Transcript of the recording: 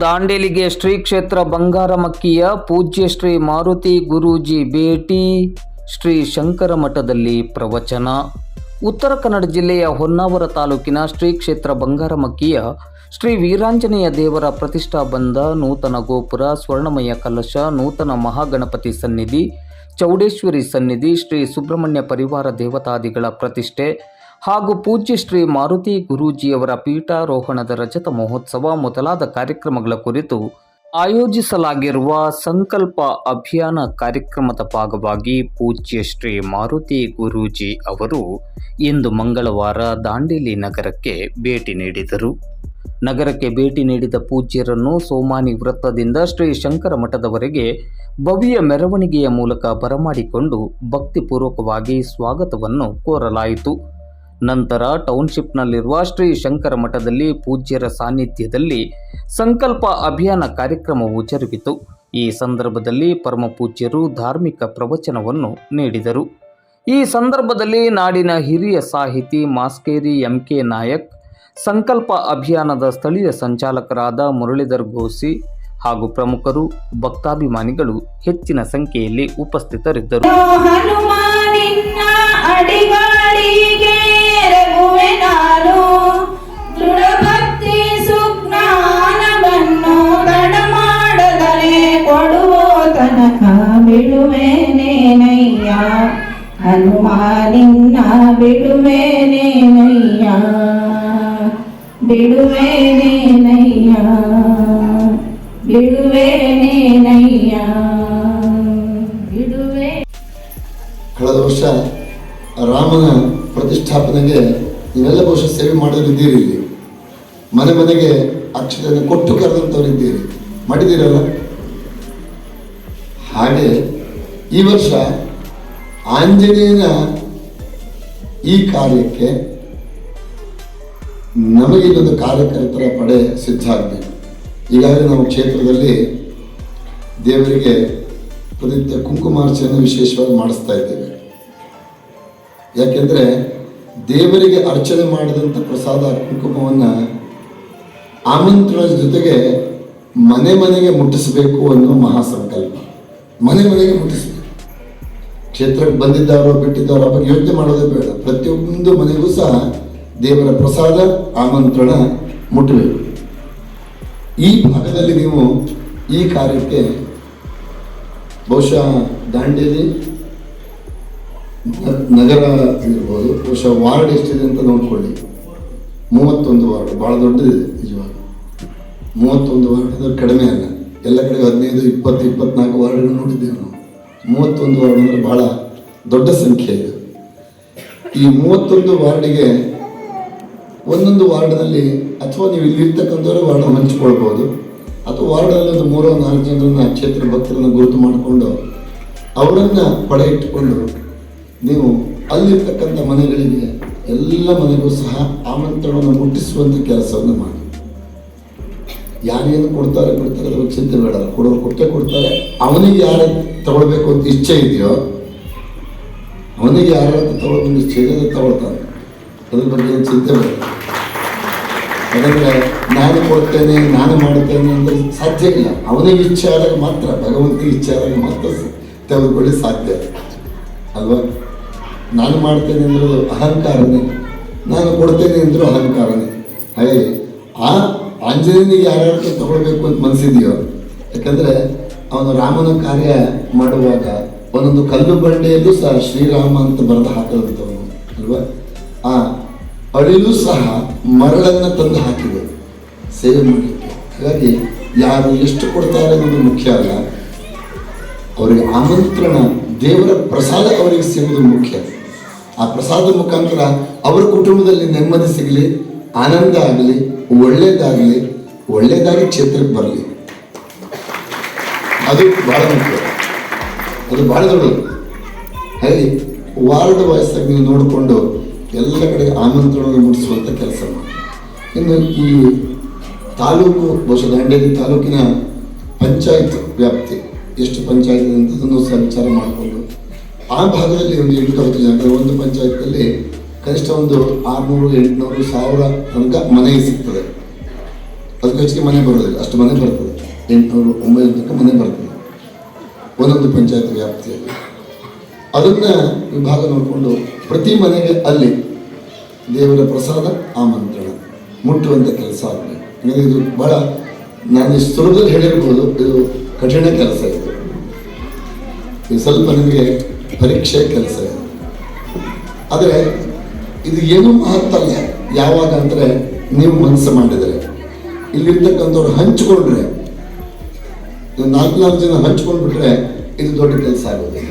ದಾಂಡೇಲಿಗೆ ಶ್ರೀ ಕ್ಷೇತ್ರ ಬಂಗಾರಮಕ್ಕಿಯ ಪೂಜ್ಯ ಶ್ರೀ ಮಾರುತಿ ಗುರೂಜಿ ಭೇಟಿ. ಶ್ರೀ ಶಂಕರ ಮಠದಲ್ಲಿ ಪ್ರವಚನ. ಉತ್ತರ ಕನ್ನಡ ಜಿಲ್ಲೆಯ ಹೊನ್ನಾವರ ತಾಲೂಕಿನ ಶ್ರೀ ಕ್ಷೇತ್ರ ಬಂಗಾರಮಕ್ಕಿಯ ಶ್ರೀ ವೀರಾಂಜನೇಯ ದೇವರ ಪ್ರತಿಷ್ಠಾ ಬಂದ ನೂತನ ಗೋಪುರ, ಸ್ವರ್ಣಮಯ ಕಲಶ, ನೂತನ ಮಹಾಗಣಪತಿ ಸನ್ನಿಧಿ, ಚೌಡೇಶ್ವರಿ ಸನ್ನಿಧಿ, ಶ್ರೀ ಸುಬ್ರಹ್ಮಣ್ಯ ಪರಿವಾರ ದೇವತಾದಿಗಳ ಪ್ರತಿಷ್ಠೆ ಹಾಗೂ ಪೂಜ್ಯ ಶ್ರೀ ಮಾರುತಿ ಗುರೂಜಿಯವರ ಪೀಠಾರೋಹಣದ ರಜತ ಮಹೋತ್ಸವ ಮೊದಲಾದ ಕಾರ್ಯಕ್ರಮಗಳ ಕುರಿತು ಆಯೋಜಿಸಲಾಗಿರುವ ಸಂಕಲ್ಪ ಅಭಿಯಾನ ಕಾರ್ಯಕ್ರಮದ ಭಾಗವಾಗಿ ಪೂಜ್ಯ ಶ್ರೀ ಮಾರುತಿ ಗುರೂಜಿ ಅವರು ಇಂದು ಮಂಗಳವಾರ ದಾಂಡೇಲಿ ನಗರಕ್ಕೆ ಭೇಟಿ ನೀಡಿದರು. ನಗರಕ್ಕೆ ಭೇಟಿ ನೀಡಿದ ಪೂಜ್ಯರನ್ನು ಸೋಮಾನಿ ವೃತ್ತದಿಂದ ಶ್ರೀ ಶಂಕರ ಮಠದವರೆಗೆ ಭವ್ಯ ಮೆರವಣಿಗೆಯ ಮೂಲಕ ಬರಮಾಡಿಕೊಂಡು ಭಕ್ತಿಪೂರ್ವಕವಾಗಿ ಸ್ವಾಗತವನ್ನು ಕೋರಲಾಯಿತು. ನಂತರ ಟೌನ್ಶಿಪ್ನಲ್ಲಿರುವ ಶ್ರೀ ಶಂಕರ ಮಠದಲ್ಲಿ ಪೂಜ್ಯರ ಸಾನ್ನಿಧ್ಯದಲ್ಲಿ ಸಂಕಲ್ಪ ಅಭಿಯಾನ ಕಾರ್ಯಕ್ರಮವು ಜರುಗಿತು. ಈ ಸಂದರ್ಭದಲ್ಲಿ ಪರಮ ಪೂಜ್ಯರು ಧಾರ್ಮಿಕ ಪ್ರವಚನವನ್ನು ನೀಡಿದರು. ಈ ಸಂದರ್ಭದಲ್ಲಿ ನಾಡಿನ ಹಿರಿಯ ಸಾಹಿತಿ ಮಾಸ್ಕೇರಿ ಎಂ ಕೆ ನಾಯಕ್, ಸಂಕಲ್ಪ ಅಭಿಯಾನದ ಸ್ಥಳೀಯ ಸಂಚಾಲಕರಾದ ಮುರಳೀಧರ್ ಗೋಸಿ ಹಾಗೂ ಪ್ರಮುಖರು, ಭಕ್ತಾಭಿಮಾನಿಗಳು ಹೆಚ್ಚಿನ ಸಂಖ್ಯೆಯಲ್ಲಿ ಉಪಸ್ಥಿತರಿದ್ದರು. ಬಿಡುವೆನೇನಯ್ಯ ಹನುಮಾನಿನ್ನ ಬಿಡುವೆನೇನಯ್ಯ ಬಿಡುವೆನೇನಯ್ಯ ಬಿಡುವೆನೇನಯ್ಯ ಬಿಡುವೆ. ಕಳೆದ ವರ್ಷ ರಾಮನ ಪ್ರತಿಷ್ಠಾಪನೆಗೆ ನೀವೆಲ್ಲ ಬಹುಶಃ ಸೇವೆ ಮಾಡೋರಿದ್ದೀರಿ ಇಲ್ಲಿ ಮನೆ ಮನೆಗೆ ಅಕ್ಷತೆಯನ್ನು ಕೊಟ್ಟು ಕರೆದಂಥವರಿದ್ದೀರಿ. ಮಾಡಿದ್ದೀರಲ್ಲ? ಹಾಗೆ ಈ ವರ್ಷ ಆಂಜನೇಯನ ಈ ಕಾರ್ಯಕ್ಕೆ ನಮಗೆ ಇಲ್ಲೊಂದು ಕಾರ್ಯಕರ್ತರ ಪಡೆ ಸಿದ್ಧ ಆಗಬೇಕು. ಈಗಾಗಲೇ ನಾವು ಕ್ಷೇತ್ರದಲ್ಲಿ ದೇವರಿಗೆ ಪ್ರತಿನಿತ್ಯ ಕುಂಕುಮಾರ್ಚನೆ ವಿಶೇಷವಾಗಿ ಮಾಡಿಸ್ತಾ ಇದ್ದೇವೆ. ಯಾಕೆಂದರೆ ದೇವರಿಗೆ ಅರ್ಚನೆ ಮಾಡಿದಂಥ ಪ್ರಸಾದ ಕುಂಕುಮವನ್ನು ಆಮಂತ್ರಣದ ಜೊತೆಗೆ ಮನೆ ಮನೆಗೆ ಮುಟ್ಟಿಸಬೇಕು ಅನ್ನೋ ಮಹಾಸಂಕಲ್ಪ. ಮನೆ ಮನೆಗೆ ಮುಟ್ಟಿಸಬೇಕು. ಕ್ಷೇತ್ರಕ್ಕೆ ಬಂದಿದ್ದಾರೋ ಬಿಟ್ಟಿದ್ದಾರೋ ಬಗ್ಗೆ ಯೋಚನೆ ಮಾಡೋದೇ ಬೇಡ. ಪ್ರತಿಯೊಂದು ಮನೆಗೂ ಸಹ ದೇವರ ಪ್ರಸಾದ, ಆಮಂತ್ರಣ ಮುಟ್ಟಬೇಕು ಈ ಭಾಗದಲ್ಲಿ ನೀವು ಈ ಕಾರ್ಯಕ್ಕೆ ಬಹುಶಃ ದಾಂಡೇಲಿ ನಗರ ಇರ್ಬೋದು ಬಹುಶಃ ವಾರ್ಡ್ ಎಷ್ಟಿದೆ ಅಂತ ನೋಡ್ಕೊಳ್ಳಿ. ಮೂವತ್ತೊಂದು ವಾರ್ಡ್ ಭಾಳ ದೊಡ್ಡದಿದೆ ನಿಜವಾಗಿ ಮೂವತ್ತೊಂದು ವಾರ್ಡ್ ಕಡಿಮೆ ಅಲ್ಲ. ಎಲ್ಲ ಕಡೆ ಹದಿನೈದು, ಇಪ್ಪತ್ತು, ಇಪ್ಪತ್ನಾಲ್ಕು ವಾರ್ಡ್ ನೋಡಿದ್ದೇವೆ ನಾವು. ಮೂವತ್ತೊಂದು ವಾರ್ಡ್ ಅಂದರೆ ಭಾಳ ದೊಡ್ಡ ಸಂಖ್ಯೆ ಈ ಮೂವತ್ತೊಂದು ವಾರ್ಡಿಗೆ ಒಂದೊಂದು ವಾರ್ಡ್ನಲ್ಲಿ ಅಥವಾ ನೀವು ಇಲ್ಲಿರ್ತಕ್ಕಂಥವ್ರು ವಾರ್ಡ್ ಹಂಚ್ಕೊಳ್ಬೋದು. ಅಥವಾ ವಾರ್ಡಲ್ಲಿ ಒಂದು ಮೂರೋ, ನಾಲ್ಕು ಜನರನ್ನ, ಕ್ಷೇತ್ರ ಭಕ್ತರನ್ನು ಗುರುತು ಮಾಡಿಕೊಂಡು ಅವರನ್ನು ಪಡೆ ಇಟ್ಟುಕೊಂಡು ನೀವು ಅಲ್ಲಿರ್ತಕ್ಕಂಥ ಮನೆಗಳಿಗೆ ಎಲ್ಲ ಮನೆಗೂ ಸಹ ಆಮಂತ್ರಣವನ್ನು ಮುಟ್ಟಿಸುವಂಥ ಕೆಲಸವನ್ನು ಮಾಡಿ. ಯಾರೇನು ಕೊಡ್ತಾರೆ ಕೊಡ್ತಾರೆ ಅದ್ರ ಚಿಂತೆ ಬೇಡ. ಕೊಡೋರು ಕೊಟ್ಟೆ ಕೊಡ್ತಾರೆ. ಅವನಿಗೆ ಯಾರು ತಗೊಳ್ಬೇಕು ಅಂತ ಇಚ್ಛೆ ಇದೆಯೋ, ಅವನಿಗೆ ಯಾರು ತಗೊಳ್ಬೇಕು ಇಚ್ಛೆ ಇದೆ ತಗೊಳ್ತಾನೆ. ಅದ್ರ ಬಗ್ಗೆ ಏನು ಚಿಂತೆ ಬೇಡ. ಯಾಕಂದ್ರೆ ನಾನು ಕೊಡ್ತೇನೆ, ನಾನು ಮಾಡ್ತೇನೆ ಅಂದರೆ ಸಾಧ್ಯ ಇಲ್ಲ. ಅವನಿಗೆ ಇಚ್ಛೆ ಆದಾಗ ಮಾತ್ರ, ಭಗವಂತನಿಗೆ ಇಚ್ಛೆ ಆದಾಗ ಮಾತ್ರ ತೆಗೆದುಕೊಳ್ಳಿ ಸಾಧ್ಯ. ಅಲ್ವಾ? ನಾನು ಮಾಡ್ತೇನೆ ಅಂದರೆ ಅಹಂಕಾರನೇ. ನಾನು ಕೊಡ್ತೇನೆ ಅಂದರೂ ಅಹಂಕಾರನೇ. ಹಾಗೆ ಆ ಆಂಜನೇಯನಿಗೆ ಯಾರ್ಯಾರು ತಗೊಳ್ಬೇಕು ಅಂತ ಮನಸ್ಸಿದೆಯೋ ಯಾಕಂದ್ರೆ ಅವನು ರಾಮನ ಕಾರ್ಯ ಮಾಡುವಾಗ ಒಂದೊಂದು ಕಲ್ಲು ಬಂಡೆಯಲ್ಲೂ ಸಹ ಶ್ರೀರಾಮ ಅಂತ ಬರೆದು ಹಾಕಿದಂಥವನು ಅಲ್ವಾ? ಆ ಅಳಿಲು ಸಹ ಮರಳನ್ನು ತಂದು ಹಾಕಿದೆ. ಸೇವೆ ಮಾಡಲಿಕ್ಕೆ. ಹಾಗಾಗಿ ಯಾರು ಎಷ್ಟು ಕೊಡ್ತಾರೆ ಅನ್ನೋದು ಮುಖ್ಯ ಅಲ್ಲ. ಅವರಿಗೆ ಆಮಂತ್ರಣ, ದೇವರ ಪ್ರಸಾದ ಅವರಿಗೆ ಸಿಗುವುದು ಮುಖ್ಯ. ಆ ಪ್ರಸಾದ ಮುಖಾಂತರ ಅವರ ಕುಟುಂಬದಲ್ಲಿ ನೆಮ್ಮದಿ ಸಿಗಲಿ, ಆನಂದ ಆಗಲಿ, ಒಳ್ಳೇದಾಗಲಿ ಒಳ್ಳೆಯದಾಗಿ ಕ್ಷೇತ್ರಕ್ಕೆ ಬರಲಿ. ಅದು ಬಹಳ ಮುಖ್ಯ. ಅದು ಬಹಳ ದೊಡ್ಡದು. ಹಾಗೆ ವಾರ್ಡ್ ವಯಸ್ಸಾಗಿ ನೀವು ನೋಡಿಕೊಂಡು ಎಲ್ಲ ಕಡೆ ಆಮಂತ್ರಣವನ್ನು ಮುಟ್ಟಿಸುವಂಥ ಕೆಲಸ ಮಾಡಿ ಇನ್ನು ಈ ತಾಲೂಕು, ಬಹುಶಃ ದಾಂಡೇಲಿ ತಾಲೂಕಿನ ಪಂಚಾಯತ್ ವ್ಯಾಪ್ತಿ, ಎಷ್ಟು ಪಂಚಾಯತ್ ಅಂತ ಅದನ್ನು ಸಹ ವಿಚಾರ ಮಾಡಿಕೊಂಡು ಆ ಭಾಗದಲ್ಲಿ ಒಂದು ಎಂಟು ಜನ ಒಂದು ಪಂಚಾಯತ್ನಲ್ಲಿ ಕನಿಷ್ಠ ಒಂದು ಆರುನೂರು, ಎಂಟುನೂರು, ಸಾವಿರ ತನಕ ಮನೆಗೆ ಸಿಗ್ತದೆ. ಅದಕ್ಕೆ ಹೆಚ್ಚಿಗೆ ಮನೆ ಬರೋದಿಲ್ಲ, ಅಷ್ಟು ಮನೆ ಬರ್ತದೆ. ಎಂಟುನೂರು, ಒಂಬೈನೂರು ತನಕ ಮನೆ ಬರ್ತದೆ. ಒಂದೊಂದು ಪಂಚಾಯತ್ ವ್ಯಾಪ್ತಿಯಲ್ಲಿ. ಅದನ್ನ ವಿಭಾಗ ನೋಡಿಕೊಂಡು ಪ್ರತಿ ಮನೆಗೆ ಅಲ್ಲಿ ದೇವರ ಪ್ರಸಾದ, ಆಮಂತ್ರಣ ಮುಟ್ಟುವಂಥ ಕೆಲಸ ಆಗಲಿ ನನಗೆ ಇದು? ಬಹಳ ನಾನು ಸುಲಭದಲ್ಲಿ ಹೇಳಿರ್ಬೋದು, ಇದು ಕಠಿಣ ಕೆಲಸ ಇದು. ಇದು ಸ್ವಲ್ಪ ನಿಮಗೆ ಪರೀಕ್ಷೆ ಕೆಲಸ ಇದು. ಆದರೆ, ಇದು ಏನೂ ಮಹತ್ತಲ್ಲ. ಯಾವಾಗ ಅಂದರೆ ನೀವು ಮನಸ್ಸು ಮಾಡಿದರೆ. ಇಲ್ಲಿರ್ತಕ್ಕಂಥವ್ರು ಹಂಚಿಕೊಂಡ್ರೆ ನಾಲ್ಕು ನಾಲ್ಕು ಜನ ಹಂಚ್ಕೊಂಡ್ಬಿಟ್ರೆ ಇದು ದೊಡ್ಡ ಕೆಲಸ ಆಗೋದಿಲ್ಲ.